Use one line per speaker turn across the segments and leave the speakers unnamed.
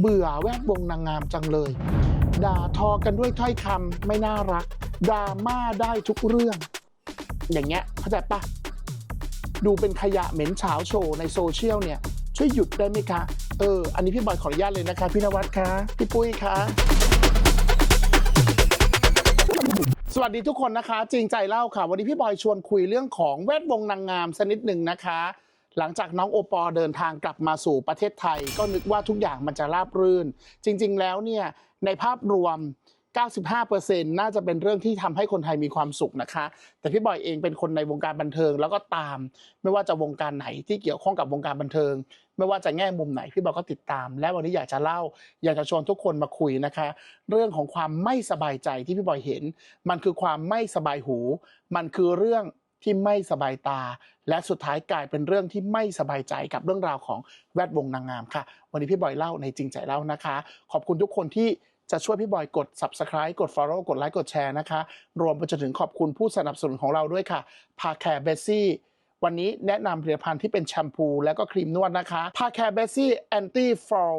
เบื่อแวดวงนางงามจังเลย ด่าทอกันด้วยถ้อยคำไม่น่ารักดราม่าได้ทุกเรื่อง อย่างเงี้ยเข้าใจปะดูเป็นขยะเหม็นเฉาโชว์ในโซเชียลเนี่ยช่วยหยุดได้ไหมคะ เออ อันนี้พี่บอยขออนุญาตเลยนะคะ พี่นวัดคะ พี่ปุ้ยคะ สวัสดีทุกคนนะคะ จริงใจเล่าค่ะ วันนี้พี่บอยชวนคุยเรื่องของแวดวงนางงามสักนิดหนึ่งนะคะ หลังจากน้องโอปอเดินทางกลับมาสู่ประเทศไทย ก็นึกว่าทุกอย่างมันจะราบรื่น จริง ๆ แล้วเนี่ยในภาพรวม 95%น่าจะเป็นเรื่องที่ทำให้คนไทยมีความสุขนะคะ แต่พี่บอยเองเป็นคนในวงการบันเทิงแล้วก็ตาม ไม่ว่าจะวงการไหนที่เกี่ยวข้องกับวงการบันเทิง ไม่ว่าจะแง่มุมไหนพี่บอยก็ติดตาม และวันนี้อยากจะเล่า อยากจะชวนทุกคนมาคุยนะคะ เรื่องของความไม่สบายใจที่พี่บอยเห็น มันคือความไม่สบายหู มันคือเรื่อง ที่ไม่สบายตา และสุดท้ายกลายเป็นเรื่องที่ไม่สบายใจกับเรื่องราวของแวดวงนางงามค่ะ วันนี้พี่บอยเล่าในจริงใจเล่านะคะ ขอบคุณทุกคนที่จะช่วยพี่บอยกด subscribe กด follow กดไลค์กดแชร์นะคะ รวมไปจนถึงขอบคุณผู้สนับสนุนของเราด้วยค่ะพาแคร์เบสซี่วันนี้แนะนำผลิตภัณฑ์ที่เป็นแชมพูและก็ครีมนวดนะคะพาแคร์เบสซี่แอนตี้ฟอล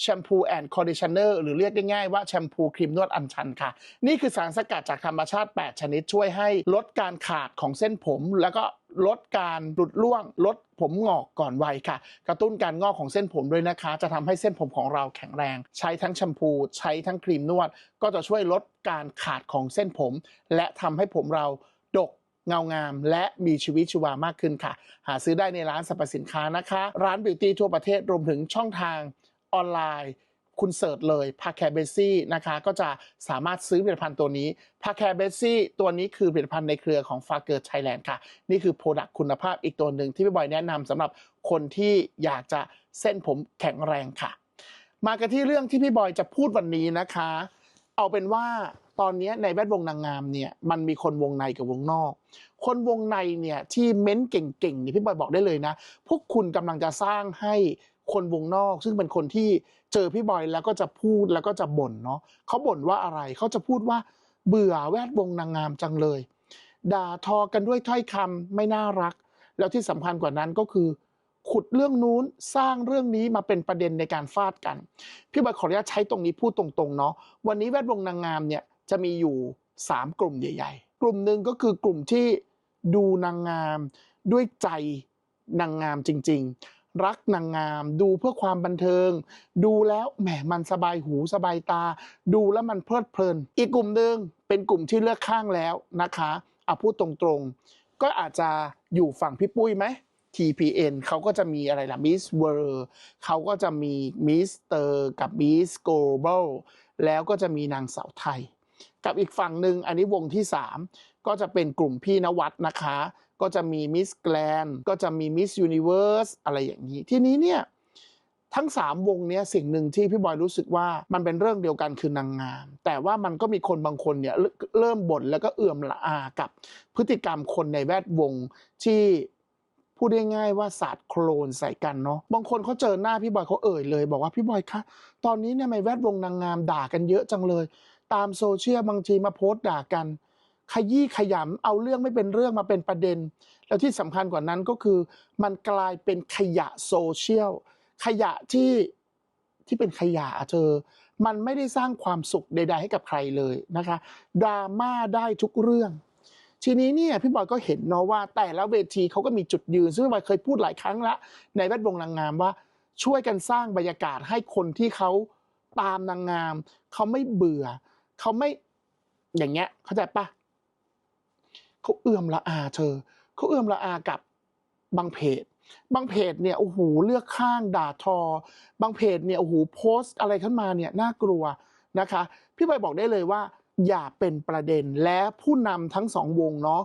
แชมพูแอนด์คอนดิชเนอร์หรือเรียกง่ายๆว่าแชมพูครีมนวดอัญชันค่ะ นี่คือสารสกัดจากธรรมชาติ 8 ชนิดช่วยให้ลดการขาดของเส้นผม แล้วก็ลดการหลุดร่วง ลดผมงอกก่อนวัยค่ะ กระตุ้นการงอกของเส้นผมด้วยนะคะ จะทำให้เส้นผมของเราแข็งแรง ใช้ทั้งแชมพูใช้ทั้งครีมนวด ก็จะช่วยลดการขาดของเส้นผม และทำให้ผมเราดกเงางามและมีชีวิตชีวามากขึ้นค่ะ หาซื้อได้ในร้านสรรพสินค้านะคะ ร้านบิวตี้ทั่วประเทศรวมถึงช่องทาง ออนไลน์ คุณเสิร์ชเลยพาแคร์เบซี่นะคะก็จะสามารถซื้อผลิตภัณฑ์ตัวนี้พาแคร์เบซี่ตัวนี้คือผลิตภัณฑ์ในเครือของฟาเกิร์ไทยแลนด์ค่ะ นี่คือโปรดักต์คุณภาพอีกตัวหนึ่งที่พี่บอยแนะนำสำหรับคนที่อยากจะเส้นผมแข็งแรงค่ะ มากันที่เรื่องที่พี่บอยจะพูดวันนี้นะคะ เอาเป็นว่าตอนนี้ในแวดวงนางงามเนี่ยมันมีคนวงในกับวงนอก คนวงในเนี่ยที่เม้นเก่งๆเนี่ยพี่บอยบอกได้เลยนะ พวกคุณกำลังจะสร้างให้ คนวงนอก ซึ่งเป็นคนที่เจอพี่บอยแล้วก็จะพูดแล้วก็จะบ่นเนาะเขาบ่นว่าอะไรเขาจะพูดว่าเบื่อแวดวงนางงามจังเลย ด่าทอกันด้วยถ้อยคำไม่น่ารัก แล้วที่สำคัญกว่านั้นก็คือ ขุดเรื่องนู้นสร้างเรื่องนี้มาเป็นประเด็นในการฟาดกัน พี่บอยขออนุญาตใช้ตรงนี้พูดตรงๆเนาะวันนี้แวดวงนางงามเนี่ยจะมีอยู่ 3 กลุ่มใหญ่ ๆ กลุ่มหนึ่งก็คือกลุ่มที่ดูนางงามด้วยใจนางงามจริง ๆ รักนางงาม ดูเพื่อความบันเทิง ดูแล้วแหมมันสบายหูสบายตา ดูแล้วมันเพลิดเพลิน อีกกลุ่มหนึ่งเป็นกลุ่มที่เลือกข้างแล้วนะคะเอาพูดตรงๆ ก็อาจจะอยู่ฝั่งพี่ปุ้ยไหม TPN เขาก็จะมีอะไรล่ะ Miss World เขาก็จะมี Mr. กับ Miss Global แล้วก็จะมีนางสาวไทย กับอีกฝั่งหนึ่งอันนี้วงที่ 3 ก็จะเป็นกลุ่มพี่นวัดนะคะ ก็จะมี Miss Grand ก็จะมี Miss Universe อะไรอย่างนี้ ทีนี้เนี่ยทั้ง 3 วงเนี้ยสิ่งหนึ่งที่พี่บอยรู้สึกว่ามันเป็นเรื่องเดียวกันคือนางงาม แต่ว่ามันก็มีคนบางคนเนี่ยเริ่มบ่นแล้วก็เอื่อมละอากับพฤติกรรมคนในแวดวงที่พูดได้ง่ายว่าศาสาดโคลนใส่กันเนาะบางคนเขาเจอหน้าพี่บอยเขาเอ่ยเลย บอกว่าพี่บอยคะตอนนี้เนี่ยในแวดวงนางงามด่ากันเยอะจังเลย ตามโซเชียลบางทีมาโพสต์ด่ากัน ขยี้ขยำเอาเรื่องไม่เป็นเรื่องมาเป็นประเด็น แล้วที่สำคัญกว่านั้นก็คือ มันกลายเป็นขยะโซเชียลขยะที่ที่เป็นขยะเธอ มันไม่ได้สร้างความสุขใด ๆ ให้กับใครเลยนะคะดราม่าได้ทุกเรื่อง ทีนี้เนี่ยพี่บอยก็เห็นเนาะว่า แต่และเวทีเขาก็มีจุดยืน ซึ่งพี่บอยเคยพูดหลายครั้งละในแวดวงนางงามว่าช่วยกันสร้างบรรยากาศให้คนที่เขาตามนางงาม เขาไม่เบื่อ เขาไม่อย่างเงี้ย เข้าใจปะเขาเอื่อมละอาเธอเขาเอื่อมละอากับบางเพจ บางเพจเนี่ยโอ้โหเลือกข้างด่าทอ บางเพจเนี่ยโอ้โหโพสต์อะไรขึ้นมาเนี่ยน่ากลัวนะคะ พี่บอยบอกได้เลยว่า อย่าเป็นประเด็นและผู้นำทั้งสองวงเนาะ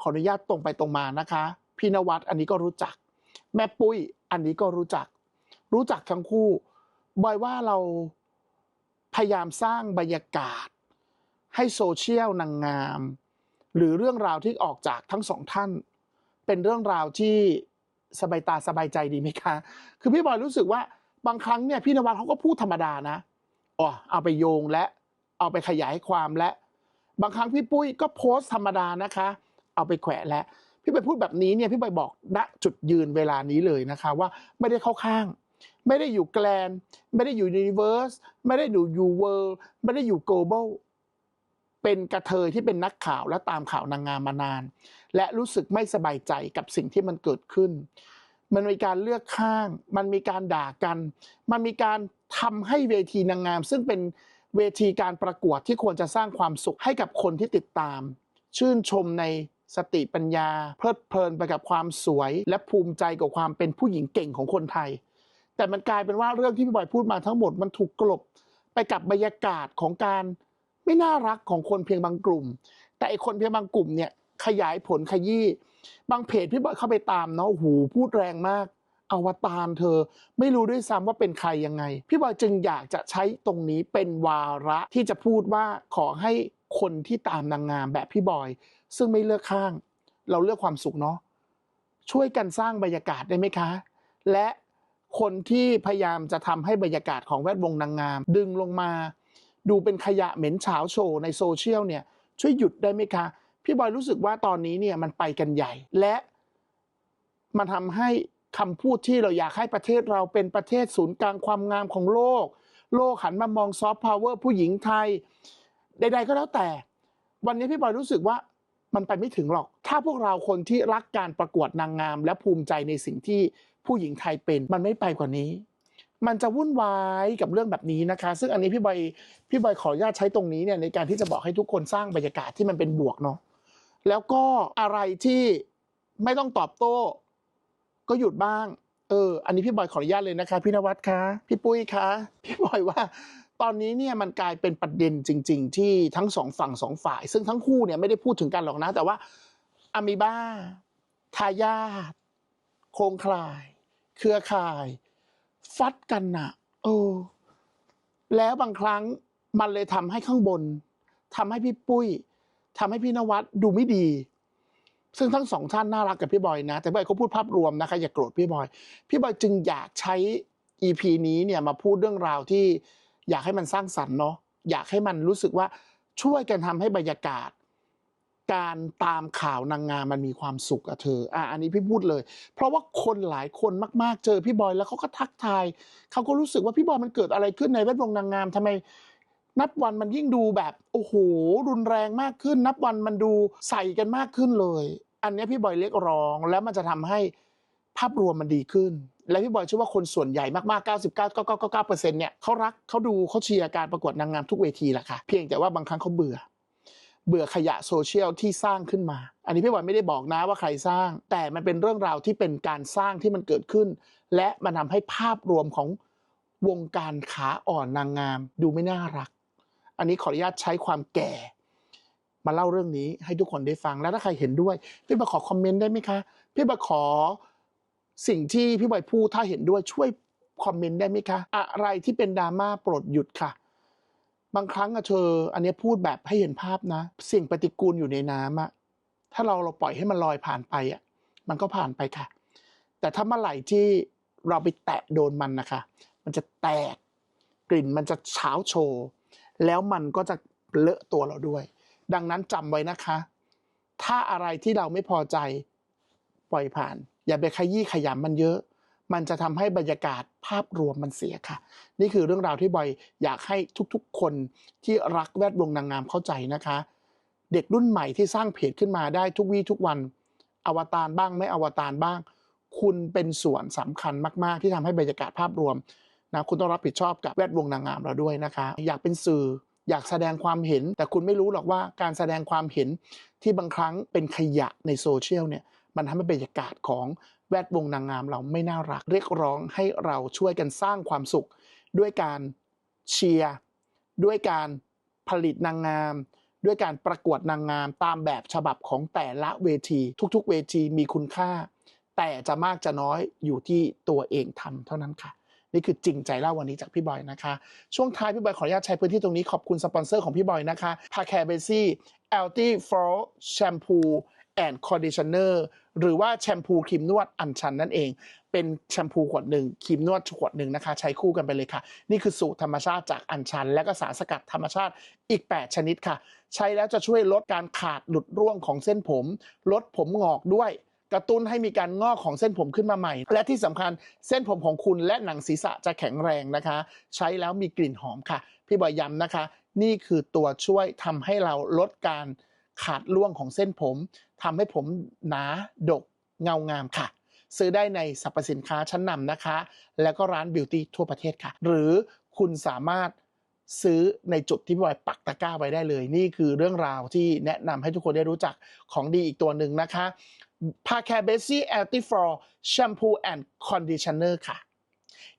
ขออนุญาตตรงไปตรงมานะคะพี่นวัดอันนี้ก็รู้จัก แม่ปุ้ยอันนี้ก็รู้จัก รู้จักทั้งคู่บอยว่าเรา พยายามสร้างบรรยากาศ ให้โซเชียลนางงาม หรือเรื่องราวที่ออกจากทั้งสองท่าน เป็นเรื่องราวที่สบายตาสบายใจดีไหมคะ คือพี่บอยรู้สึกว่าบางครั้งเนี่ยพี่นวัดเขาก็พูดธรรมดานะอ๋อเอาไปโยงและเอาไปขยายความและ บางครั้งพี่ปุ้ยก็โพสต์ธรรมดานะคะ เอาไปแขวะและ พี่บอยพูดแบบนี้เนี่ยพี่บอยบอกณจุดยืนเวลานี้เลยนะคะ ว่าไม่ได้เข้าข้าง ไม่ได้อยู่แกลน ไม่ได้อยู่ยูนิเว r ร์สไม่ได้อยู่ยูเวิร์ไม่ได้อยู่โกลบอลเป็นกระเทยที่เป็นนักข่าวและตามข่าวนางงามมานาน และรู้สึกไม่สบายใจกับสิ่งที่มันเกิดขึ้น มันมีการเลือกข้าง มันมีการด่ากัน มันมีการทำให้เวทีนางงาม ซึ่งเป็นเวทีการประกวดที่ควรจะสร้างความสุขให้กับคนที่ติดตาม ชื่นชมในสติปัญญา เพลิดเพลินไปกับความสวย และภูมิใจกับความเป็นผู้หญิงเก่งของคนไทย แต่มันกลายเป็นว่าเรื่องที่พี่บอยพูดมาทั้งหมดมันถูกกลบไปกับบรรยากาศของการไม่น่ารักของคนเพียงบางกลุ่ม แต่ไอคนเพียงบางกลุ่มเนี่ยขยายผลขยี้บางเพจพี่บอยเข้าไปตามเนาะหูพูดแรงมากอวตารเธอ ไม่รู้ด้วยซ้ำว่าเป็นใครยังไง พี่บอยจึงอยากจะใช้ตรงนี้เป็นวาระที่จะพูดว่าขอให้คนที่ตามนางงามแบบพี่บอย ซึ่งไม่เลือกข้าง เราเลือกความสุขเนาะช่วยกันสร้างบรรยากาศได้ไหมคะ และ คนที่พยายามจะทำให้บรรยากาศของแวดวงนางงาม ดึงลงมา ดูเป็นขยะเหม็นเฉาโชว์ในโซเชียลเนี่ยช่วยหยุดได้ไหมคะ พี่บอยรู้สึกว่าตอนนี้เนี่ยมันไปกันใหญ่และมันทำให้คำพูดที่เราอยากให้ประเทศเราเป็นประเทศศูนย์กลางความงามของโลก โลกหันมามองซอฟต์พาวเวอร์ผู้หญิงไทย ใด ๆ ก็แล้วแต่ วันนี้พี่บอยรู้สึกว่ามันไปไม่ถึงหรอก ถ้าพวกเราคนที่รักการประกวดนางงาม และภูมิใจในสิ่งที่ ผู้หญิงไทยเป็นมันไม่ไปกว่านี้ มันจะวุ่นวายกับเรื่องแบบนี้นะคะ ซึ่งอันนี้พี่บอยพี่บอยขออนุญาตใช้ตรงนี้เนี่ยในการที่จะบอกให้ทุกคนสร้างบรรยากาศที่มันเป็นบวกเนาะแล้วก็อะไรที่ไม่ต้องตอบโต้ ก็หยุดบ้าง เออ อันนี้พี่บอยขออนุญาตเลยนะคะ พี่นวัดคะพี่ปุ้ยคะพี่บอยว่าตอนนี้เนี่ยมันกลายเป็นประเด็นจริง ๆ ที่ทั้งสองฝั่งสองฝ่าย ซึ่งทั้งคู่เนี่ยไม่ได้พูดถึงกันหรอกนะ แต่ว่าอะมีบ้า ทายาทโครงข่าย เครือข่าย ฟัดกันน่ะเออ แล้วบางครั้งมันเลยทำให้ข้างบนทำให้พี่ปุ้ยทำให้พี่นวัดดูไม่ดี ซึ่งทั้งสองท่านน่ารักกับพี่บอยนะ แต่พี่บอยเขาพูดภาพรวมนะคะ อย่าโกรธพี่บอย พี่บอยจึงอยากใช้ EP นี้เนี่ยมาพูดเรื่องราวที่อยากให้มันสร้างสรรค์เนาะอยากให้มันรู้สึกว่าช่วยกันทำให้บรรยากาศ การตามข่าวนางงามมันมีความสุขอะเธออะอันนี้พี่พูดเลย เพราะว่าคนหลายคนมากๆเจอพี่บอยแล้วเขาก็ทักทายเขาก็รู้สึกว่าพี่บอยมันเกิดอะไรขึ้นในแวดวงนางงามทำไม นับวันมันยิ่งดูแบบโอ้โหรุนแรงมากขึ้น นับวันมันดูใส่กันมากขึ้นเลย อันนี้พี่บอยเรียกร้องแล้วมันจะทำให้ภาพรวมมันดีขึ้น และพี่บอยเชื่อว่าคนส่วนใหญ่มากๆ99.9999%เนี่ยเขารักเขาดูเขาเชียร์การประกวดนางงามทุกเวทีแหละค่ะเพียงแต่ว่าบางครั้งเขาเบื่อ เบื่อขยะโซเชียลที่สร้างขึ้นมา อันนี้พี่บอยไม่ได้บอกนะว่าใครสร้าง แต่มันเป็นเรื่องราวที่เป็นการสร้างที่มันเกิดขึ้น และมันทำให้ภาพรวมของวงการขาอ่อนนางงาม ดูไม่น่ารัก อันนี้ขออนุญาตใช้ความแก่ มาเล่าเรื่องนี้ให้ทุกคนได้ฟังแล้วถ้าใครเห็นด้วย พี่บอยขอคอมเมนต์ได้ไหมคะ พี่บอยขอสิ่งที่พี่บอยพูดถ้าเห็นด้วยช่วยคอมเมนต์ได้ไหมคะ อะไรที่เป็นดราม่าโปรดหยุดค่ะ บางครั้งอะเธอ อันนี้พูดแบบให้เห็นภาพนะ สิ่งปฏิกูลอยู่ในน้ำอะถ้าเราเราปล่อยให้มันลอยผ่านไปอะมันก็ผ่านไปค่ะ แต่ถ้าเมื่อไหร่ที่เราไปแตะโดนมันนะคะ มันจะแตกกลิ่นมันจะเช้าโชว์แล้วมันก็จะเลอะตัวเราด้วย ดังนั้นจำไว้นะคะ ถ้าอะไรที่เราไม่พอใจปล่อยผ่าน อย่าไปขยี้ขยำมันเยอะ มันจะทำให้บรรยากาศภาพรวมมันเสียค่ะ นี่คือเรื่องราวที่บอยอยากให้ทุกๆ คนที่รักแวดวงนางงามเข้าใจนะคะ เด็กรุ่นใหม่ที่สร้างเพจขึ้นมาได้ทุกวี่ทุกวัน อวตารบ้างไม่อวตารบ้าง คุณเป็นส่วนสำคัญมาก ๆ ที่ทำให้บรรยากาศภาพรวมนะคุณต้องรับผิดชอบกับแวดวงนางงามเราด้วยนะคะ อยากเป็นสื่ออยากแสดงความเห็น แต่คุณไม่รู้หรอกว่าการแสดงความเห็นที่บางครั้งเป็นขยะในโซเชียลเนี่ยมันทำให้บรรยากาศของ แวดวงนางงามเราไม่น่ารัก เรียกร้องให้เราช่วยกันสร้างความสุข ด้วยการเชียร์ด้วยการผลิตนางงาม ด้วยการประกวดนางงามตามแบบฉบับของแต่ละเวที ทุกๆ เวทีมีคุณค่า แต่จะมากจะน้อยอยู่ที่ตัวเองทำเท่านั้นค่ะนี่คือจริงใจเล่าวันนี้จากพี่บอยนะคะ ช่วงท้ายพี่บอยขออนุญาตใช้พื้นที่ตรงนี้ขอบคุณสปอนเซอร์ของพี่บอยนะคะพาแคร์เบซี่แอลตี้ฟลอร์แชมพู แอนด์คอนดิชเนอร์หรือว่าแชมพูครีมนวดอัญชันนั่นเอง เป็นแชมพูขวดหนึ่งครีมนวดขวดหนึ่งนะคะ ใช้คู่กันไปเลยค่ะ นี่คือสูตรธรรมชาติจากอัญชัน และก็สารสกัดธรรมชาติอีก 8 ชนิดค่ะ ใช้แล้วจะช่วยลดการขาดหลุดร่วงของเส้นผม ลดผมงอกด้วยกระตุ้นให้มีการงอกของเส้นผมขึ้นมาใหม่ และที่สำคัญเส้นผมของคุณและหนังศีรษะจะแข็งแรงนะคะ ใช้แล้วมีกลิ่นหอมค่ะ พี่บอยย้ำนะคะ นี่คือตัวช่วยทำให้เราลดการ ขาดร่วงของเส้นผมทำให้ผมหนาดกเงางามค่ะ ซื้อได้ในสรรพสินค้าชั้นนำนะคะ แล้วก็ร้านบิวตี้ทั่วประเทศค่ะ หรือคุณสามารถซื้อในจุดที่พี่บอยปักตะกร้าไว้ได้เลย นี่คือเรื่องราวที่แนะนำให้ทุกคนได้รู้จักของดีอีกตัวหนึ่งนะคะพาแคเบซี่แอลติฟอร์แชมพูแอนด์คอนดิชเนอร์ค่ะ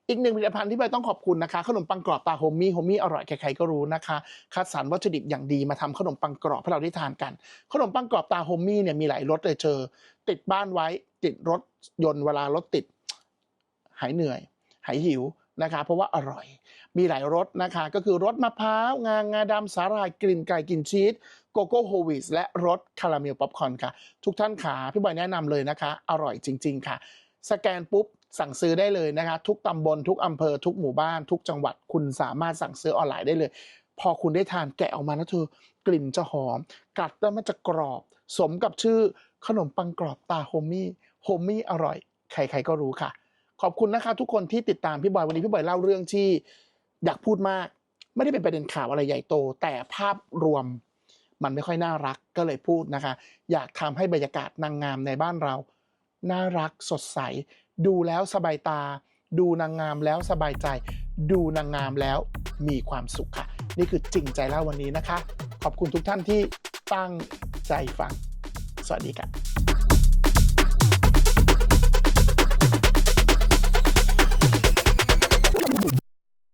อีกหนึ่งผลิตภัณฑ์ที่ใบต้องขอบคุณนะคะ ขนมปังกรอบตาโฮมมี่โฮมมี่อร่อยใครๆก็รู้นะคะ คัดสรรวัตถุดิบอย่างดีมาทำขนมปังกรอบให้เราได้ทานกัน ขนมปังกรอบตาโฮมมี่เนี่ยมีหลายรสเลยเจอ ติดบ้านไว้ ติดรถยนต์เวลารถติด หายเหนื่อย หายหิวนะคะเพราะว่าอร่อย มีหลายรสนะคะ ก็คือรสมะพร้าว งางาดำสาหร่ายกลิ่นไก่กลิ่นชีสโกโก้โฮวิสและรสคาราเมลป๊อปคอร์นค่ะ ทุกท่านขาพี่บอยแนะนำเลยนะคะ อร่อยจริง ๆ ค่ะ สแกนปุ๊บ สั่งซื้อได้เลยนะคะทุกตำบลทุกอำเภอทุกหมู่บ้าน ทุกจังหวัดคุณสามารถสั่งซื้อออนไลน์ได้เลย พอคุณได้ทานแกะออกมาแล้วเธอกลิ่นจะหอม กัดแล้วมันจะกรอบ สมกับชื่อขนมปังกรอบตาโฮมี่โฮมี่อร่อย ใครๆก็รู้ค่ะ ขอบคุณนะคะทุกคนที่ติดตามพี่บอยวันนี้พี่บอยเล่าเรื่องที่อยากพูดมาก ไม่ได้เป็นประเด็นข่าวอะไรใหญ่โต แต่ภาพรวมมันไม่ค่อยน่ารักก็เลยพูดนะคะ อยากทำให้บรรยากาศนางงามในบ้านเรา น่ารักสดใส ดูแล้วสบายตา ดูนางงามแล้วสบายใจ ดูนางงามแล้วมีความสุขค่ะ นี่คือจริงใจเล่าวันนี้นะคะ ขอบคุณทุกท่านที่ตั้งใจฟัง สวัสดีค่ะ